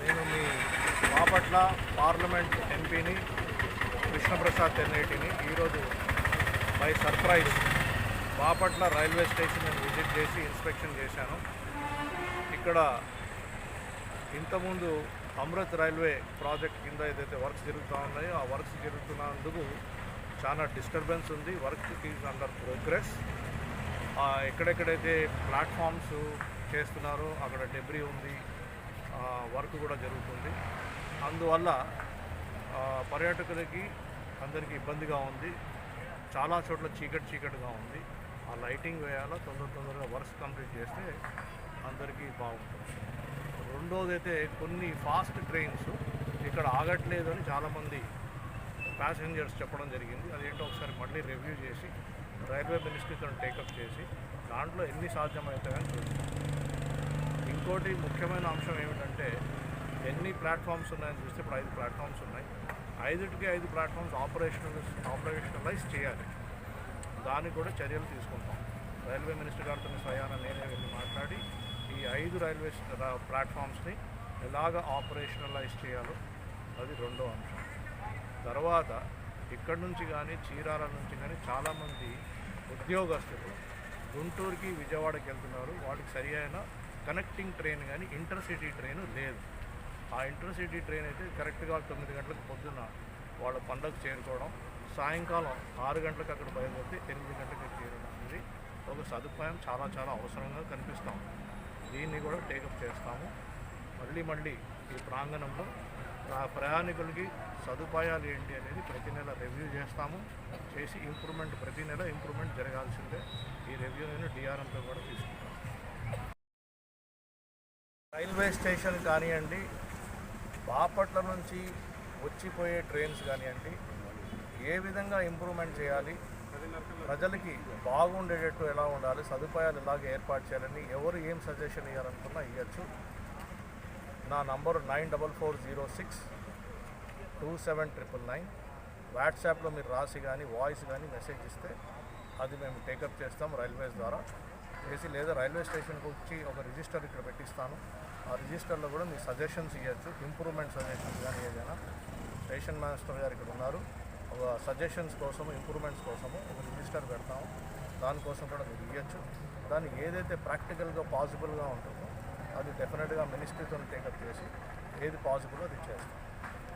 నేను మీ బాపట్ల పార్లమెంట్ ఎంపీని కృష్ణప్రసాద్ తెన్నేటిని ఈరోజు by surprise Bapatla railway station నేను విజిట్ చేసి ఇన్స్పెక్షన్ చేశాను. ఇక్కడ ఇంతకుముందు అమృత్ రైల్వే ప్రాజెక్ట్ కింద ఏదైతే వర్క్స్ జరుగుతూ ఉన్నాయో ఆ వర్క్స్ జరుగుతున్నందుకు చాలా డిస్టర్బెన్స్ ఉంది. Work is under progress. ఎక్కడెక్కడైతే ప్లాట్ఫామ్స్ చేస్తున్నారో అక్కడ డెబ్రీ ఉంది. వర్క్ కూడా జరుగుతుంది. అందువల్ల పర్యాటకులకి అందరికీ ఇబ్బందిగా ఉంది. చాలా చోట్ల చీకటి చీకటిగా ఉంది. ఆ లైటింగ్ వేయాలా తొందర తొందరగా వర్క్స్ కంప్లీట్ చేస్తే అందరికీ బాగుంటుంది. రెండోది అయితే కొన్ని ఫాస్ట్ ట్రైన్స్ ఇక్కడ ఆగట్లేదు అని చాలామంది ప్యాసింజర్స్ చెప్పడం జరిగింది. అదేంటో ఒకసారి మళ్ళీ రివ్యూ చేసి రైల్వే మినిస్ట్రీతో టేకప్ చేసి దాంట్లో ఎన్ని సాధ్యమవుతాయని చూస్తాం ఇంకోటి ముఖ్యమైన అంశం ఏమిటంటే ఎన్ని ప్లాట్ఫామ్స్ ఉన్నాయని చూస్తే ఇప్పుడు ఐదు ప్లాట్ఫామ్స్ ఉన్నాయి. ఐదుటికి ఐదు ప్లాట్ఫామ్స్ ఆపరేషనల్ ఆపరేషనలైజ్ చేయాలి. దానికి కూడా చర్యలు తీసుకుంటాం. రైల్వే మినిస్టర్ గారితో స్వయాన నేనే వెళ్ళి మాట్లాడి ఈ ఐదు రైల్వే ప్లాట్ఫామ్స్ని ఎలాగ ఆపరేషనలైజ్ చేయాలో అది రెండో అంశం. తర్వాత ఇక్కడ నుంచి కానీ చీరాల నుంచి కానీ చాలామంది ఉద్యోగస్తులు గుంటూరుకి విజయవాడకి వెళ్తున్నారు. వాటికి సరి అయిన కనెక్టింగ్ ట్రైన్ కానీ ఇంటర్సిటీ ట్రైన్ లేదు. ఆ ఇంటర్సిటీ ట్రైన్ అయితే కరెక్ట్గా తొమ్మిది గంటలకు పొద్దున్న వాళ్ళ పండగ చేరుకోవడం సాయంకాలం ఆరు గంటలకు అక్కడ బయలుదేరితే ఎనిమిది గంటలకు చేరడం అనేది ఒక సదుపాయం చాలా చాలా అవసరంగా కనిపిస్తాం దీన్ని కూడా టేకప్ చేస్తాము. మళ్ళీ మళ్ళీ ఈ ప్రాంగణంలో ప్రయాణికులకి సదుపాయాలు ఏంటి అనేది ప్రతి నెల రివ్యూ చేస్తాము. చేసి ఇంప్రూవ్మెంట్ ప్రతి నెల ఇంప్రూవ్మెంట్ జరగాల్సిందే. ఈ రివ్యూ నేను డిఆర్ఎంతో కూడా తీసుకుంటాను. రైల్వే స్టేషన్ కానివ్వండి బాపట్ల నుంచి వచ్చిపోయే ట్రైన్స్ కానివ్వండి ఏ విధంగా ఇంప్రూవ్మెంట్ చేయాలి ప్రజలకి బాగుండేటట్టు ఎలా ఉండాలి సదుపాయాలు ఎలాగ ఏర్పాటు చేయాలని ఎవరు ఏం సజెషన్ ఇవ్వాలనుకున్నా ఇవ్వచ్చు నా number nine double four zero six two seven triple nine. వాట్సాప్లో మీరు రాసి కానీ వాయిస్ కానీ మెసేజ్ ఇస్తే అది మేము టేకప్ చేస్తాం రైల్వేస్ ద్వారా. చేసి లేదా రైల్వే స్టేషన్కి వచ్చి ఒక రిజిస్టర్ ఇక్కడ పెట్టిస్తాను. ఆ రిజిస్టర్లో కూడా మీ సజెషన్స్ ఇవ్వచ్చు ఇంప్రూవ్మెంట్ సజెషన్స్ కానీ ఏదైనా. స్టేషన్ మాస్టర్ గారు ఇక్కడ ఉన్నారు. సజెషన్స్ కోసము ఇంప్రూవ్మెంట్స్ కోసము ఒక రిజిస్టర్ పెడతాము. దానికోసం కూడా మీరు ఇవ్వచ్చు దాన్ని ఏదైతే ప్రాక్టికల్గా పాసిబుల్గా ఉంటుందో అది డెఫినెట్గా మినిస్ట్రీతో టేకప్ చేసి ఏది పాసిబుల్ అది చేస్తాం.